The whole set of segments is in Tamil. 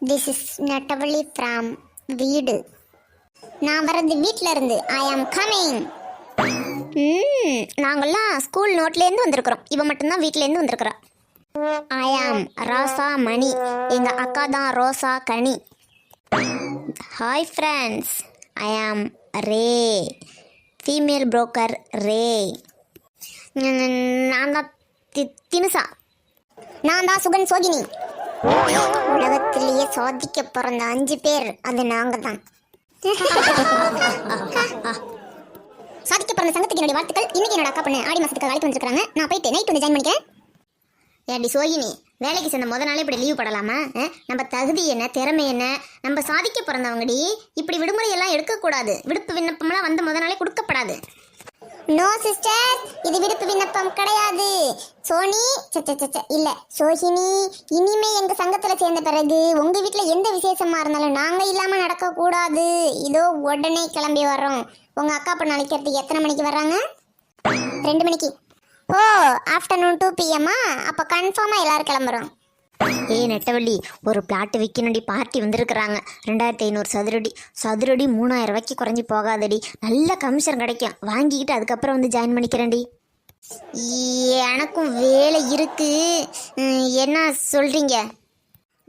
திஸ் இஸ் நட்டவள்ளி ஃப்ரம் வீடு நான் வர்றது வீட்டில் இருந்து ஐ ஆம் கமிங் ம் நாங்கள்லாம் ஸ்கூல் நோட்லேருந்து வந்திருக்கிறோம். இவன் மட்டும்தான் வீட்டிலேருந்து வந்திருக்கிறா. ஐ ஆம் ராசா மணி எங்கள் அக்கா தான் ரோசா கனி ஹாய் ஃப்ரெண்ட்ஸ் ஐ ஆம் ரே ஃபீமேல் புரோக்கர் ரே நான் தான் தி- தினுசா. நான் தான் சுகன் சோகினி. உலகத்திலேயே சாதிக்க பிறந்த அஞ்சு பேர் அது நாங்க தான் சாதிக்க பிறந்த சங்கத்துக்கு என்னுடைய வாழ்த்துக்கள். இன்னைக்கு என்னோட அக்கா பொண்ணு ஆடி மாசத்துக்கு அழைப்பு வந்திருக்காங்க நான் போயிட்டு நைட் வந்து ஜாயின் பண்ணிக்கிறேன். ஏடி சோகினி வேலைக்கு சேர்ந்த முத நாளே இப்படி லீவ் படலாமா? நம்ம தகுதி என்ன திறமை என்ன? நம்ம சாதிக்க பிறந்தவங்கடி இப்படி விடுமுறை எல்லாம் எடுக்கக்கூடாது. விடுப்பு விண்ணப்பம்லாம் வந்து முத நாளே கொடுக்கப்படாது. நோ சிஸ்டர் இது விடுப்பு விண்ணப்பம் கிடையாது. சோனி இல்ல சோஹினி இனிமே எங்க சங்கத்துல சேர்ந்த பிறகு உங்க வீட்டுல எந்த விசேஷமா இருந்தாலும் நாங்க இல்லாம நடக்க கூடாது இதோ உடனே கிளம்பி வர்றோம். உங்க அக்கா பொண்ணு அழைக்கிறதுக்கு எத்தனை மணிக்கு வர்றாங்க? ரெண்டு மணிக்கு. ஓ ஆஃப்டர்நூன் டூ பிஎம்மா அப்போ கன்ஃபார்மாக எல்லாரும் கிளம்புறோம். ஏய் நெட்டவள்ளி ஒரு பிளாட் விற்கணும்டி பார்ட்டி வந்திருக்கிறாங்க. ரெண்டாயிரத்தி ஐநூறு சதுரடி. சதுரடி மூணாயிரம் ரூபாய்க்கு குறைஞ்சி போகாதடி. நல்ல கமிஷன் கிடைக்கும். வாங்கிக்கிட்டு அதுக்கப்புறம் வந்து ஜாயின் பண்ணிக்கிறேன்டி. எனக்கும் வேலை இருக்கு. என்ன சொல்றீங்க?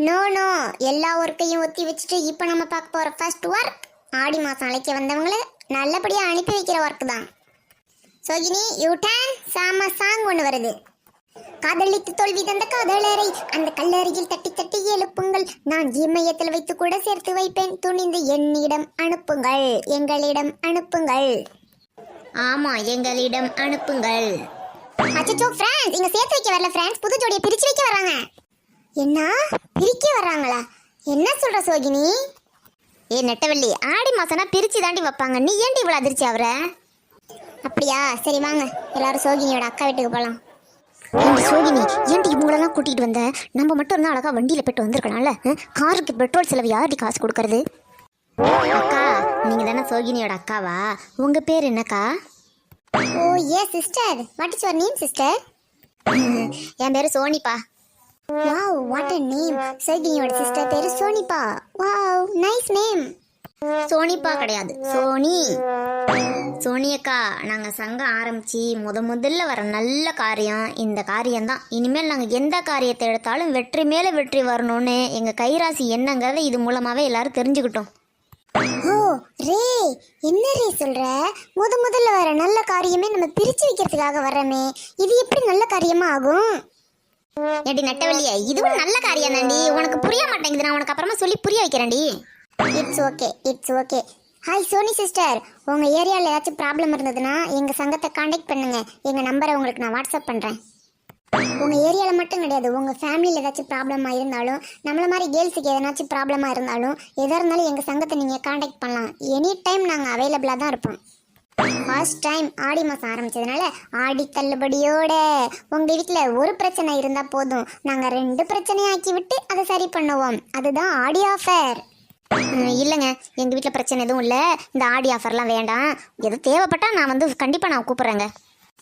நோ நோ எல்லா ஒர்க்கையும் ஒத்தி வச்சுட்டு இப்போ நம்ம பார்க்க போகிற ஃபர்ஸ்ட் ஒர்க் ஆடி மாதம் அழைக்க வந்தவங்கள நல்லபடியாக அனுப்பி வைக்கிற ஒர்க் தான். சோகினி யூ டேன் சாம சாங் ஒன்று வருது. காதலித்து தோல்வி தந்த காதலரை அந்த கல்லறையில் தட்டி தட்டி எழுப்புங்கள். நான் இமயத்தில் வைத்து கூட சேர்த்து வைப்பேன். துணிந்து என்னிடம் அனுப்புங்கள். எங்களிடம் அனுப்புங்கள். ஆமா எங்களிடம் அனுப்புங்கள். அச்சச்சோ ஃப்ரான்ஸ் இங்க சேர்த்து வைக்க வரல ஃப்ரான்ஸ் புது ஜோடியை பிரிச்சு வைக்க வராங்க என்ன? பிரிக்க வர்றாங்களா? என்ன சொல்ற சோகினி? ஏ நெட்டவள்ளி ஆடி மாசம்னா பிரிச்சு தாண்டி வைப்பாங்க. நீ ஏன்டி இவ்வளவு அதிர்ச்சி ஆகுற அப்படியா? சரி வாங்க. எல்லாரும் சோகினியோட அக்கா வீட்டுக்கு போகலாம் சோகினி ஏன்டி இவங்களெல்லாம் கூட்டிகிட்டு வந்த? நம்ம மட்டும் இருந்தால் அழகா வண்டியில் போயிட்டு வந்திருக்கலாம்ல? காருக்கு பெட்ரோல் செலவு யார்டி காசு கொடுக்கறது? அக்கா நீங்கள் தானே சோகினியோட அக்காவா? உங்கள் பேர் என்னக்கா? ஓ hey sister what is your name sister என் பேர் சோனிப்பா. வாவ் வாட் a நேம் சோகினியோட சிஸ்டர் பேர் சோனிப்பா. வாவ் நைஸ் நேம் சோனிப்பா கிடையாது. சோனி. சோனி அக்கா நாங்கள் சங்கம் ஆரம்பித்து முத முதல்ல வர நல்ல காரியம் இந்த காரியம்தான். இனிமேல் நாங்கள் எந்த காரியத்தை எடுத்தாலும் வெற்றி மேலே வெற்றி வரணும்னு எங்கள் கைராசி என்னங்கிறத இது மூலமாகவே எல்லாரும் தெரிஞ்சுக்கிட்டோம். ஓ ரே என்ன ரே சொல்ற? முத முதல்ல வர நல்ல காரியமே நம்ம பிரிச்சு வைக்கிறதுக்காக வர்றமே. இது எப்படி நல்ல காரியமா ஆகும்? ஏடி நட்டவள்ளியே இதுவும் நல்ல காரியம் தாண்டி உனக்கு புரிய மாட்டேங்குது நான் உனக்கு அப்புறமா சொல்லி புரிய வைக்கிறேன்டி. It's okay it's okay hi Soni sister உங்க ஏரியாவில் ஏதாச்சும் ப்ராப்ளம் இருந்ததுன்னா எங்க சங்கத்தை காண்டாக்ட் பண்ணுங்க. எங்க நம்பரை உங்களுக்கு நான் வாட்ஸ்அப் பண்றேன். உங்க ஏரியாவில் மட்டும் கிடையாது உங்க ஃபேமிலியில் ஏதாச்சும் ப்ராப்ளமாக இருந்தாலும் நம்மள மாதிரி கேர்ள்ஸுக்கு எதனாச்சும் ப்ராப்ளமாக இருந்தாலும் எதாக இருந்தாலும் எங்கள் சங்கத்தை நீங்கள் காண்டாக்ட் பண்ணலாம். எனி டைம் நாங்கள் அவைலபிளாக தான் இருப்போம். ஃபர்ஸ்ட் டைம் ஆடி மாதம் ஆரம்பிச்சதுனால ஆடி தள்ளுபடியோட உங்கள் வீட்டில் ஒரு பிரச்சனை இருந்தால் போதும். நாங்கள் ரெண்டு பிரச்சனையாக்கி விட்டு அதை சரி பண்ணுவோம். அதுதான் ஆடி ஆஃபர் இல்லைங்க. எங்கள் வீட்டில் பிரச்சனை எதுவும் இல்லை. இந்த ஆடி ஆஃபர்லாம் வேண்டாம். எது தேவைப்பட்டா நான் வந்து கண்டிப்பாக நான் கூப்பிட்றேங்க.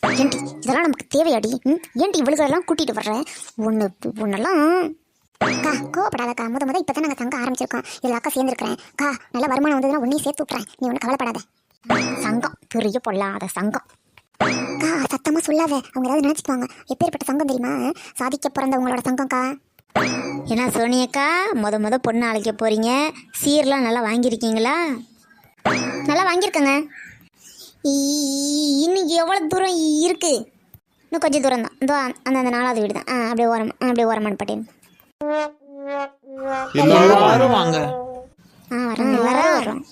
ஏன்டி இதெல்லாம் நமக்கு தேவையாடி? ம் ஏன்டி இவளுகளெல்லாம் கூட்டிகிட்டு வர்றேன் ஒன்று ஒன்றெல்லாம் அக்கா கோவப்படாதக்கா. முத முத இப்போ தான் நாங்கள் தங்க ஆரம்பிச்சிருக்கோம். இதில் அக்கா சேர்ந்துருக்கிறேன். அக்கா நல்ல வருமானம் வந்ததுன்னா உன்னையும் சேர்த்து விட்றேன் நீ ஒன்றும் கவலைப்படாத. சங்கம் பெரிய பொல்லாத சங்கம். அக்கா சத்தமாக சொல்லாத. அவங்க ஏதாவது நினச்சிக்குவாங்க. எப்பேற்பட்ட சங்கம் தெரியுமா? சாதிக்க பிறந்தவங்களோட சங்கம்க்கா? என்ன சோனியக்கா முத முத பொண்ணு அழைக்க போறீங்க? சீர்லாம் நல்லா வாங்கியிருக்கீங்களா? நல்லா வாங்கியிருக்கேங்க. இ- இன்னும் எவ்வளோ தூரம் இருக்கு? இன்னும் கொஞ்சம் தூரம் தான் இதோ அந்த அந்த நாலாவது வீடு தான் ஆ அப்படியே ஓரம் அப்படியே ஓரமான பட்டேன். எல்லாரும் வாங்க ஆ வரோம் எல்லாரும் வரோம்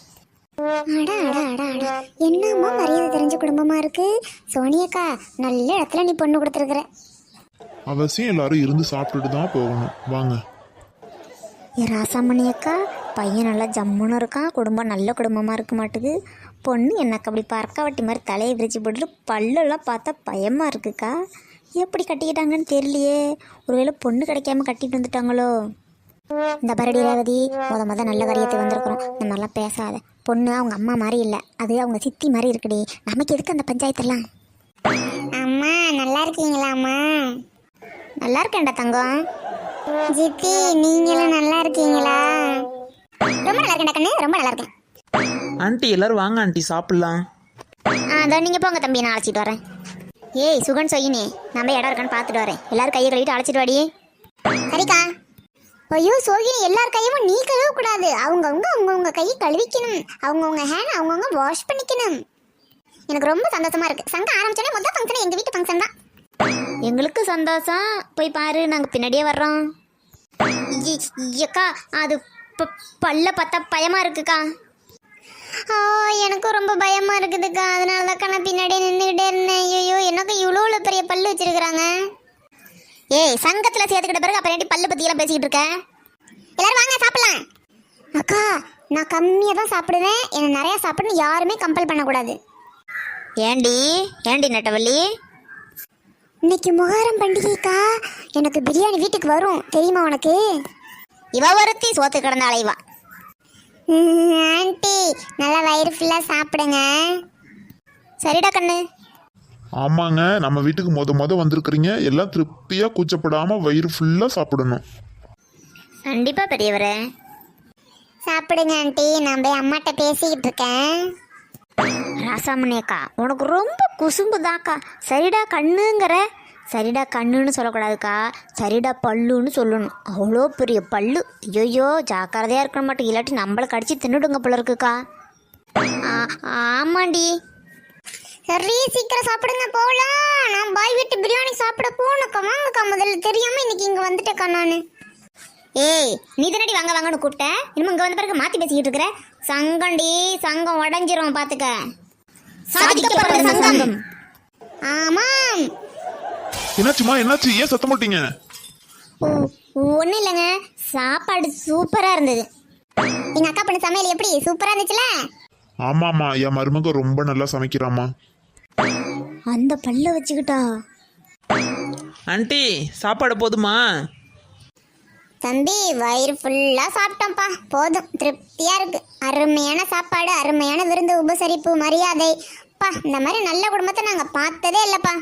அடா அடா அடா அடா. என்னம்மா மரியாதை தெரிஞ்ச குடும்பமா இருக்கு? சோனியக்கா நல்ல இடத்துல நீ பொண்ணு கொடுத்துருக்குற. அவசியம் எல்லாரும் இருந்து சாப்பிட்டுட்டு தான் போகணும். வாங்க. ஏ ராசாமணி அக்கா பையன் நல்லா ஜம்முன்னு இருக்கான். குடும்பம் நல்ல குடும்பமாக இருக்க மாட்டுது. பொண்ணு எனக்கு அப்படி பறக்க வட்டி மாதிரி தலையை விரிச்சு போட்டுட்டு பல்லெல்லாம் பார்த்தா பயமாக இருக்குக்கா. எப்படி கட்டிக்கிட்டாங்கன்னு தெரியலையே. ஒருவேளை பொண்ணு கிடைக்காம கட்டிட்டு வந்துட்டாங்களோ? இந்த பரடி ரேவதி முத முத நல்ல காரியத்தை வந்திருக்கிறோம். இந்த மாதிரிலாம் பேசாத. பொண்ணு அவங்க அம்மா மாதிரி இல்லை. அது அவங்க சித்தி மாதிரி இருக்குடி. நமக்கு எதுக்கு அந்த பஞ்சாயத்துலாம் அம்மா நல்லா இருக்கீங்களா அம்மா நல்லா இருக்கேன்டா தங்கம். ஜித்தி நீங்களும் நல்லா இருக்கீங்களா இருக்கேன் கண்ணு ரொம்ப நல்லா இருக்கேன் ஆண்டி எல்லாரும் வாங்க ஆண்டி சாப்பிட்லாம். ஆ அதோ நீங்கள் போங்க தம்பி நான் அழைச்சிட்டு வரேன். ஏய் சுகன் சொயினே நம்ம இடம் இருக்கான்னு பார்த்துட்டு வரேன். எல்லாரும் கையை கழுவிட்டு அழைச்சிட்டு வாடி. சரிக்கா. ஐயோ சோகினி எல்லார் கையும் நீ கழுவ கூடாது அவங்கவுங்க அவங்கவுங்க கையை கழுவிக்கணும். அவங்கவுங்க ஹேண்ட் அவங்கவுங்க வாஷ் பண்ணிக்கணும். எனக்கு ரொம்ப சந்தோஷமா இருக்கு. சங்கம் ஆரம்பிச்சோடனே முதல் ஃபங்க்ஷன் எங்க வீட்டு ஃபங்க்ஷன் தான். எங்களுக்கு சந்தோஷம். போய் பாரு நாங்கள் பின்னாடியே வர்றோம். எக்கா அது ப- பல்ல பார்த்தா பயமாக இருக்குக்கா. ஓ எனக்கும் ரொம்ப பயமா இருக்குதுக்கா. அதனால தான் நான் பின்னாடியே நின்றுக்கிட்டே இருந்தேன். ஐயோ எனக்கு இவ்வளோ பெரிய பல்லு வச்சிருக்கிறாங்க? ஏய் சங்கத்தில் சேர்த்துக்கிட்ட பிறகு அப்புறம் ஏன்டி பல்லு பற்றியெல்லாம் பேசிக்கிட்டு இருக்க? எல்லாரும் வாங்க சாப்பிடலாம். அக்கா நான் கம்மியாக தான் சாப்பிடுவேன். என்னை நிறையா சாப்பிடணும். யாருமே கம்பல் பண்ணக்கூடாது. ஏண்டி? ஏண்டி நட்டவள்ளி? இன்னைக்கு முகரம் பண்டிகைக்கா? எனக்கு பிரியாணி வீட்டுக்கு வரும். தெரியுமா உனக்கு? இவ ஒருத்தி சோத்து கிடந்த அலைவா ஆண்டி நல்லா வயிறு ஃபுல்லாக சாப்பிடுங்க. சரிடா கண்ணு. ஆமாங்க நம்ம வீட்டுக்கு மொத மொத வந்திருக்கிறீங்க. எல்லாம் திருப்தியாக கூச்சப்படாமல் வயிறு ஃபுல்லாக சாப்பிடணும். கண்டிப்பா பெரியவரே. சாப்பிடுங்க ஆண்டி. நான் போய் அம்மாட்ட பேசிக்கிட்டு இருக்கேன். ராசாமணி அக்கா உனக்கு ரொம்ப குசும்பு தாக்கா சரிடா கண்ணுங்கிற. சரிடா கண்ணுன்னு சொல்லக்கூடாதுக்கா. சரிடா பல்லுன்னு சொல்லணும். அவ்வளோ பெரிய பல்லு. ஐயோ ஜாக்கிரதையா இருக்க மாட்டோம். இல்லாட்டி நம்மளை கடிச்சு தின்னுடுங்க போல இருக்குக்கா. ஆ- ஆமாண்டி. சரி சீக்கிரம் சாப்பிடுங்க போகலாம் நான் பாய் வீட்டு பிரியாணி சாப்பிட போனக்கா வாங்கக்கா முதல்ல தெரியாம இன்னைக்கு இங்க வந்துட்டேக்கா நான். ஏய் நீ தானடி வாங்க வாங்கன்னு கூப்பிட்ட? இன்னும் இங்க வந்த பிறகு மாத்தி பேசிக்கிட்டு இருக்கிற? சங்கம்டி சங்கம் உடஞ்சிரும் பாத்துக்க. சாதிக்கப்படுற சங்கம். ஆமாம். என்னாச்சுமா என்னாச்சு? ஏன் சத்த மாட்டீங்க ஒன்றும் இல்லைங்க. சாப்பாடு சூப்பரா இருந்தது. எங்க அக்கா பண்ண சமையல் எப்படி? சூப்பரா இருந்துச்சுல? ஆமாம்மா என் மருமக ரொம்ப நல்லா சமைக்கிறாம்மா. அந்த பல்ல வச்சுக்கிட்டா? ஆண்டி சாப்பாடு போதுமா? தம்பி வயிறு ஃபுல்லாக சாப்பிட்டோம்ப்பா. போதும் திருப்தியா இருக்கு. அருமையான சாப்பாடு அருமையான விருந்து உபசரிப்பு மரியாதை. பா இந்த மாதிரி நல்ல குடும்பத்தை நாங்கள் பார்த்ததே இல்லைப்பா.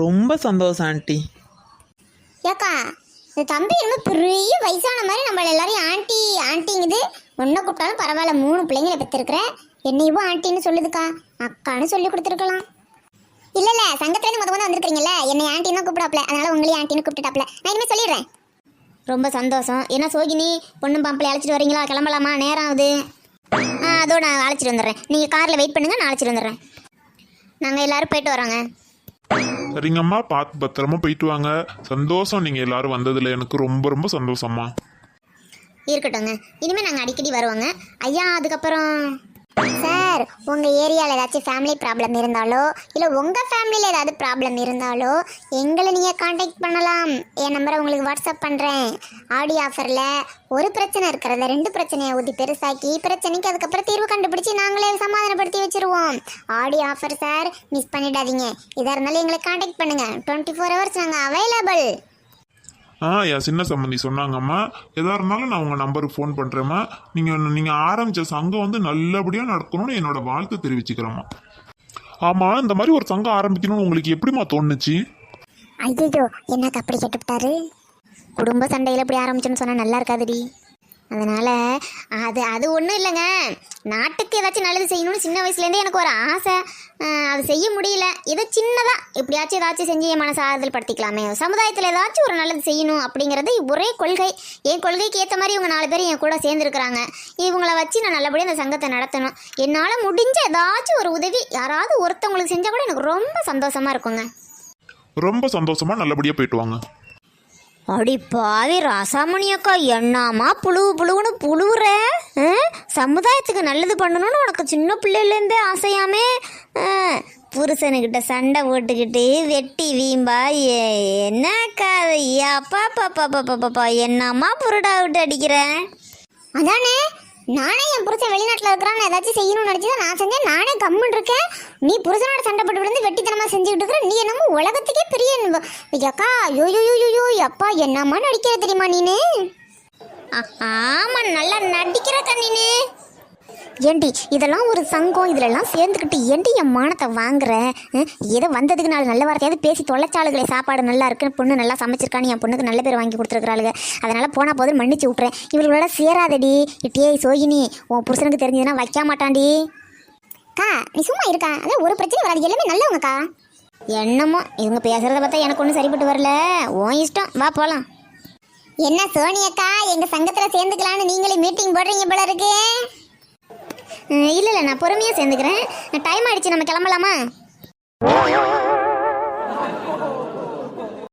ரொம்ப சந்தோஷம் ஆண்டி. ஏக்கா இந்த தம்பி ரொம்ப பெரிய வயசான மாதிரி நம்மள எல்லாரையும் ஆண்டி ஆண்டிங்குது ஒன்றை கூப்பிட்டாலும் பரவாயில்ல மூணு பிள்ளைங்களை பெற்றிருக்கிறேன். என்னையும் ஆண்டின்னு சொல்லுதுக்கா. அக்கான்னு சொல்லி கொடுத்துருக்கலாம். இல்ல இல்ல சங்கத்துலேருந்து முத முத வந்திருக்கீங்கல்ல என்னை ஆண்டின்னு தான் கூப்பிடாப்ல. அதனால உங்களையும் ஆண்டின்னு கூப்பிட்டுட்டாப்ல. நான் இனிமேல் சொல்லிடுறேன். ரொம்ப சந்தோஷம். என்ன சோகினி பொண்ணும் பாம்பளை அழைச்சிட்டு வரீங்களா? கிளம்பலாமா? நேரம் ஆகுது. ஆ அதோட நான் அழைச்சிட்டு வந்துடுறேன். நீங்கள் காரில் வெயிட் பண்ணுங்க நான் அழைச்சிட்டு வந்துடுறேன். நாங்கள் எல்லாரும் போயிட்டு வரோங்க. சரிங்கம்மா பார்த்து பத்திரமா போயிட்டு வாங்க. சந்தோஷம் நீங்கள் எல்லாரும் வந்ததில். எனக்கு ரொம்ப ரொம்ப சந்தோஷம்மா. இருக்கட்டுங்க இனிமேல் நாங்கள் அடிக்கடி வருவோங்க. ஐயா அதுக்கப்புறம் சார் உங்கள் ஏரியாவில் ஏதாச்சும் ஃபேமிலி ப்ராப்ளம் இருந்தாலோ இல்லை உங்கள் ஃபேமிலியில் ஏதாவது ப்ராப்ளம் இருந்தாலோ எங்களை நீங்கள் காண்டாக்ட் பண்ணலாம். என் நம்பரை உங்களுக்கு வாட்ஸ்அப் பண்ணுறேன் ஆடி ஆஃபரில் ஒரு பிரச்சனை இருக்கிறத ரெண்டு பிரச்சனையை ஊற்றி பெருசாக்கி பிரச்சனைக்கு அதுக்கப்புறம் தீர்வு கண்டுபிடிச்சி நாங்களே சமாதானப்படுத்தி வச்சிருவோம். ஆடி ஆஃபர் சார் மிஸ் பண்ணிடாதீங்க. இதாக இருந்தாலும் எங்களை காண்டாக்ட் பண்ணுங்கள் டுவெண்ட்டி ஃபோர் ஹவர்ஸ் நாங்கள் அவைலபிள் ஆ என் சின்ன சம்பந்தி சொன்னாங்கம்மா. எதா இருந்தாலும் நான் உங்கள் நம்பருக்கு ஃபோன் பண்ணுறேம்மா நீங்கள் நீங்கள் ஆரம்பித்த சங்கம் வந்து நல்லபடியாக நடக்கணும்னு என்னோட வாழ்த்து தெரிவிச்சுக்கிறேம்மா. ஆமாம் இந்த மாதிரி ஒரு சங்கம் ஆரம்பிக்கணும்னு உங்களுக்கு எப்படிம்மா தோணுச்சு? ஐயோ என்னக்கு அப்படி கேட்டுவிட்டாரு? குடும்ப சண்டையில் இப்படி ஆரம்பிச்சோன்னு சொன்னால் நல்லா இருக்காதுடி. அதனால் அது அது ஒன்றும் இல்லைங்க. நாட்டுக்கு ஏதாச்சும் நல்லது செய்யணும்னு சின்ன வயசுலேருந்தே எனக்கு ஒரு ஆசை. அது செய்ய முடியல. ஏதோ சின்னதாக எப்படியாச்சும் ஏதாச்சும் செஞ்சு என் மனசை ஆறுதல் படுத்திக்கலாமே சமுதாயத்தில் ஏதாச்சும் ஒரு நல்லது செய்யணும் அப்படிங்கிறது ஒரே கொள்கை. என் கொள்கைக்கு ஏற்ற மாதிரி இவங்க நாலு பேர் என் கூட சேர்ந்துருக்குறாங்க. இவங்கள வச்சு நான் நல்லபடியாக அந்த சங்கத்தை நடத்தணும். என்னால் முடிஞ்ச ஏதாச்சும் ஒரு உதவி யாராவது ஒருத்தவங்களுக்கு செஞ்சால் கூட எனக்கு ரொம்ப சந்தோஷமாக இருக்குங்க. ரொம்ப சந்தோஷமாக நல்லபடியாக போயிட்டு வாங்க. அடி பாவி ராசாமணி அக்கா என்னாமா புழுவு புழுவுன்னு புழுவுற? சமுதாயத்துக்கு நல்லது பண்ணணும்னு உனக்கு சின்ன பிள்ளையிலேருந்தே ஆசையாமே. புருஷனுக்கிட்ட சண்டை போட்டுக்கிட்டு வெட்டி வீம்பா. ஏ- என்ன அக்கா அப்பா பாப்பா பாப்பா பாப்பா என்னம்மா புருடா விட்டு அடிக்கிற? அதானே நானே என் புருஷன் வெளிநாட்டில் இருக்கிறான்னு ஏதாச்சும் செய்யணும்னு நினச்சி நான் செஞ்சேன். நானே கம்முன்னு இருக்கேன். நீ புருஷனோட சண்டை போட்டு விழுந்து வெட்டித்தனமாக செஞ்சுக்கிட்டு இருக்கிற நீ என்னமோ உலகத்துக்கே பெரிய ந- ஐயக்கா யோ யோ யோ யோ அப்பா என்னம்மா நடிக்கிற தெரியுமா நீனு? ஆமாம் நல்லா நடிக்கிற கண்ணினு ஏண்டி இதெல்லாம் ஒரு சங்கம் இதுலெல்லாம் சேர்ந்துக்கிட்டு ஏண்டி என் மானத்தை வாங்குற? ஏதோ வந்ததுக்கு நாலு நல்ல வார்த்தையாவது பேசி தொலைச்சாளுகளே சாப்பாடு நல்லா இருக்குன்னு பொண்ணு நல்லா சமைச்சிருக்கான்னு என் பொண்ணுக்கு நல்ல பேர் வாங்கி கொடுத்துருக்காளுங்க அதனால் போனால் போதும் மன்னிச்சு விட்றேன் இவர்களோட சேராதடி. இட்டியே சோகினி உன் புருஷனுக்கு தெரிஞ்சதுன்னா வைக்க மாட்டான்டி. அக்கா நீ சும்மா இருக்கா. அதான் ஒரு பிரச்சனை வராது. எல்லாமே நல்லவங்கக்கா. என்னமோ இவங்க பேசுகிறத பார்த்தா எனக்கு ஒன்றும் சரிப்பட்டு வரல. உன் இஷ்டம். வா போகலாம் என்ன சோனி அக்கா சங்கத்தில் சேர்ந்துக்கலான்னு நீங்களே மீட்டிங் போடுறீங்க போல இருக்கு. இல்லை இல்லை நான் பொறுமையாக சேர்ந்துக்கிறேன். டைம் ஆயிடுச்சு நம்ம கிளம்பலாமா?